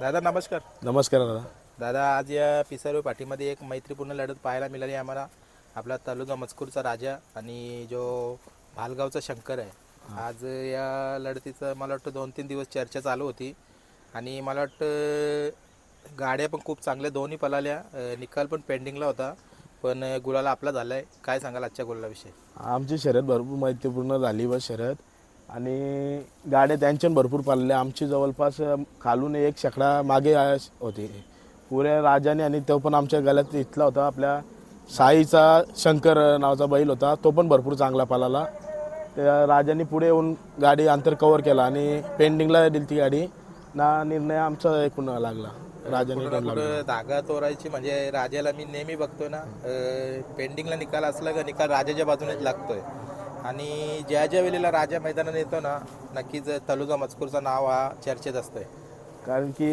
दादा नमस्कार. नमस्कार दादा. दादा आज या पिसारो पाठीमध्ये एक मैत्रीपूर्ण लढत पाहायला मिळाली आम्हाला. आपला तालुका मजकूरचा राजा आणि जो भालगावचा शंकर आहे. आज या लढतीचं मला वाटतं दोन तीन दिवस चर्चा चालू होती. आणि मला वाटतं गाड्या पण खूप चांगल्या दोन्ही पळाल्या अं, निकाल पण पेंडिंगला होता. पण गुलाला आपला झाला आहे काय सांगाल आजच्या गुलालाविषयी? आमची शर्यत भरपूर मैत्रीपूर्ण झाली व शर्यत. आणि गाड्या त्यांच्या भरपूर पाळल्या आमची जवळपास खालून एक शेकडा मागे होती. पुऱ्या राजाने आणि तो पण आमच्या गळ्यात इथला होता. आपल्या साईचा शंकर नावाचा बैल होता. तो पण भरपूर चांगला पालाला त्या राजाने पुढे येऊन गाडी अंतर कव्हर केला आणि पेंडिंगला दिली ती गाडी. ना निर्णय आमचा एकूण लागला. राजाने धागा तोरायची म्हणजे राजाला मी नेहमी बघतोय ना पेंडिंगला निकाल असला का निकाल राजाच्या बाजूनेच लागतोय. आणि ज्या ज्या वेळेला राजा मैदानात येतो ना नक्कीच तलुका मजकूरचं नाव हा चर्चेत असतंय. कारण की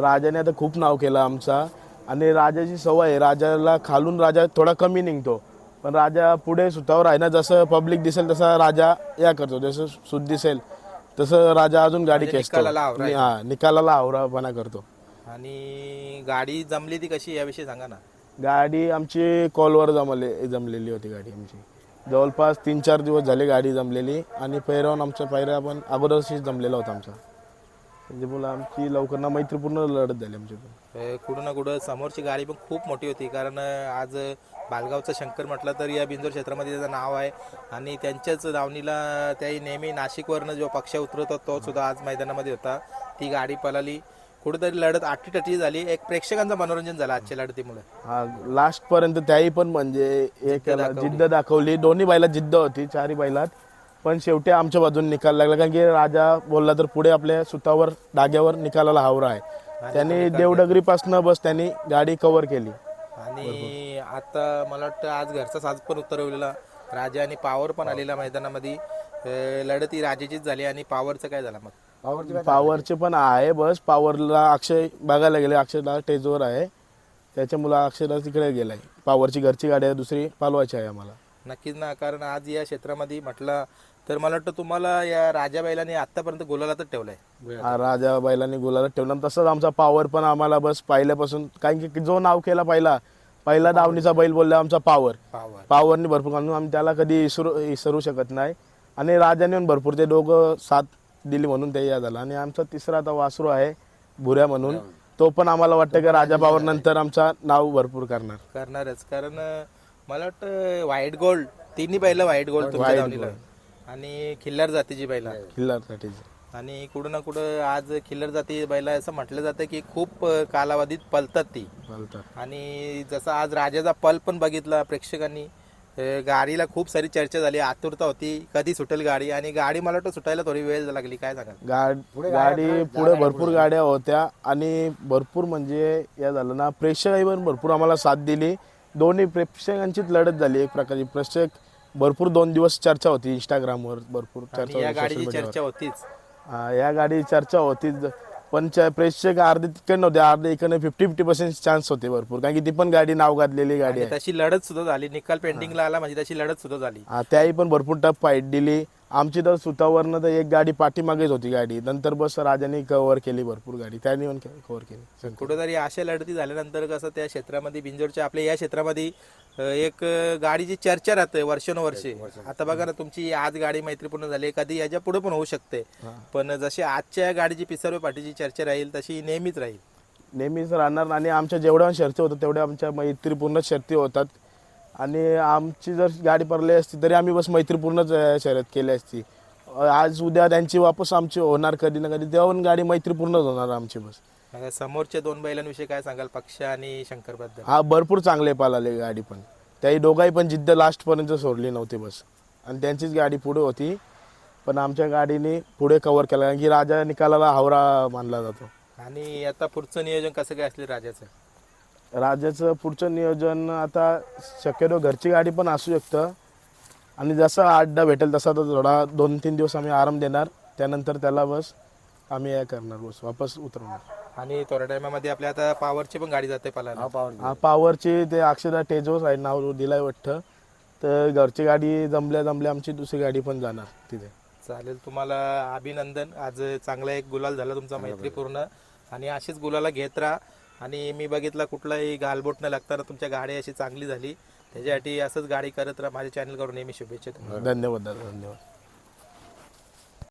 राजाने आता खूप नाव केलं आमचा. आणि राजाची सवय आहे राजाला खालून राजा थोडा कमी निघतो. पण राजा पुढे सुतावर आहे ना जसं पब्लिक दिसेल तसा राजा या करतो. जसं सुद दिसेल तसं राजा अजून गाडी खेचतो. निकालाला आवरा आहे. हा निकालाला आवरापणा करतो. आणि गाडी जमली ती कशी याविषयी सांगा ना. गाडी आमची कॉलवर जमले जमलेली होती गाडी आमची. जवळपास तीन चार दिवस झाले गाडी जमलेली आणि पैरावून आमचा पैरा पण अगोदरशीच जमलेला होता आमचा. म्हणजे बोला आमची लवकर ना मैत्रीपूर्ण लढत झाली आमची पण. कुठं ना कुठं समोरची गाडी पण खूप मोठी होती कारण आज बालगावचा शंकर म्हटलं तर या बिंदोर क्षेत्रामध्ये त्याचं नाव आहे आणि त्यांच्याच दावणीला त्याही नेहमी नाशिकवरनं जो पक्ष उतरवतो तो सुद्धा आज मैदानामध्ये होता. ती गाडी पळाली. कुठेतरी लढत आठीटटी झाली. एक प्रेक्षकांचं मनोरंजन झालं आजच्या लढतीमुळे. हा लास्ट पर्यंत त्याही पण म्हणजे एक जिद्द दाखवली. दोन्ही बैलात जिद्द होती चारही बैलात. पण शेवटी आमच्या बाजून निकाल लागला. कारण की राजा बोलला तर पुढे आपल्या सुतावर डाग्यावर निकालाला हावरा आहे. त्यांनी देवडगरीपासनं बस त्यांनी गाडी कव्हर केली. आणि आता मला वाटतं आज घरचा साज पण उतरवलेला. राजा आणि पावर पण आलेला मैदानामध्ये. अं, लढती राजाचीच झाली आणि पावरचं काय झालं मग? पॉवरचे पण आहे बस. पॉवरला अक्षय बघायला गेले. अक्षयला स्टेजवर आहे. त्याच्यामुळे अक्षयला तिकडे गेलाय. पॉवरची घरची गाडी आहे दुसरी पालवायची आहे आम्हाला. नक्कीच ना कारण आज या क्षेत्रामध्ये म्हटलं तर मला वाटतं तुम्हाला या राजा बैलाने आतापर्यंत गोलालाच ठेवलंय. हा राजा बैलांनी गुलाला ठेवला. आणि तसंच आमचा पॉवर पण आम्हाला बस पहिल्यापासून कारण की जो नाव केला पहिला पहिला दावणीचा बैल बोलला आमचा पॉवर पावर पॉवरनी भरपूर आम्ही त्याला कधी विसरू विसरू शकत नाही. आणि राजाने पण भरपूर. ते दोघं साथ दिली म्हणून ते या झाला. आणि आमचा तिसरा आता वासरू आहे भुऱ्या म्हणून. तो पण आम्हाला वाटतं की राजा पॉवर नंतर आमचा नाव भरपूर करणार. करणारच. कारण अं, मला वाटतं व्हाईट गोल्ड तिन्ही बैल व्हाईट गोल्ड तुमच्या धावणीला. आणि खिल्लार जातीची बैला किल्लारसाठी आणि कुठं ना कुठं आज खिल्लार जाती बैला असं म्हटलं जातं की खूप अं, कालावधीत पलतात ती. चालतात आणि जसं आज राजाचा पल पण बघितला प्रेक्षकांनी गाडीला खूप सारी चर्चा झाली आतुरता होती कधी सुटेल गाडी आणि गाडी मला वाटतं सुटायला थोडी वेळ लागली काय सांगाल? गाड गाडी पुढे भरपूर गाड्या होत्या आणि भरपूर म्हणजे या झालं ना प्रेक्षकही पण भरपूर आम्हाला साथ दिली. दोन्ही प्रेक्षकांचीच लढत झाली एक प्रकारची. प्रेक्षक भरपूर दोन दिवस चर्चा होती इंस्टाग्रामवर भरपूर चर्चा या होती गाडीची social media वर. चर्चा होतीच. या गाडी चर्चा होतीच. पण च- प्रेक्षक अर्धे तिकडे नव्हते अर्धे इकडे फिफ्टी फिफ्टी पर्सेंट चान्स होते भरपूर. कारण की ती पण गाडी नाव घातलेली गाडी आहे. तशी लढत सुद्धा झाली. निकाल पेंडिंगला आला म्हणजे तशी लढत सुद्धा झाली. त्याही पण भरपूर टफ फाईट दिली. आमची तर सुतावरनं तर एक गाडी पाठीमागेच होती गाडी. नंतर बस राजाने कव्हर केली भरपूर गाडी. त्याने पण कव्हर केली. कुठेतरी अशा लढती झाल्यानंतर कसं त्या क्षेत्रामध्ये बिंजोरच्या आपल्या या क्षेत्रामध्ये एक गाडीची चर्चा राहते वर्षानुवर्षे. आता बघा ना तुमची आज गाडी मैत्रीपूर्ण झाली कधी याच्यापुढे पण होऊ शकते. पण जशी आजच्या गाडीची पिसारो पाठीची चर्चा राहील तशी नेहमीच राहील. नेहमीच राहणार आणि आमच्या जेवढ्या शर्ती होतात तेवढ्या आमच्या मैत्रीपूर्ण शर्ती होतात. आणि आमची जर गाडी पडली असती तरी आम्ही बस मैत्रीपूर्णच शर्यत केली असती. आज उद्या त्यांची वापस आमची होणार कधी ना कधी तेव्हा पण गाडी मैत्रीपूर्णच होणार आमची बस. समोरच्या दोन बैलांविषयी काय सांगाल पक्ष आणि शंकरबद्दल हा भरपूर चांगले पालाले गाडी पण. त्याही दोघाही पण जिद्द लास्टपर्यंत सोडली नव्हती बस. आणि त्यांचीच गाडी पुढे होती. पण आमच्या गाडीने पुढे कव्हर केला कारण की राजा निकालाला हावरा मानला जातो. आणि आता पुढचं नियोजन कसं काय असले राजाचं? राजाचं पुढचं नियोजन आता शक्यतो घरची गाडी पण असू शकतं. आणि जसा अड्डा भेटेल तसा तर थोडा दोन तीन दिवस आम्ही आराम देणार. त्यानंतर त्याला बस आम्ही हे करणार बस वापस उतरवणार. आणि थोड्या टायमामध्ये आपल्या आता पावरची पण गाडी जाते पलायला हा पॉवरची ते अक्षदा टेजोस आहे नाव दिलाय वाटतं तर घरची गाडी जमल्या जमल्या आमची दुसरी गाडी पण जाणार तिथे. चालेल तुम्हाला अभिनंदन. आज चांगला एक गुलाल झाला तुमचा मैत्रीपूर्ण. आणि अशीच गुलाला घेत राहा. आणि मी बघितला कुठलाही गालबोट न लागताना तुमच्या गाडी अशी चांगली झाली. त्याच्यासाठी असंच गाडी करत राहा. माझ्या चॅनल करून नेहमी शुभेच्छा तुम्हाला. धन्यवाद दादा धन्यवाद.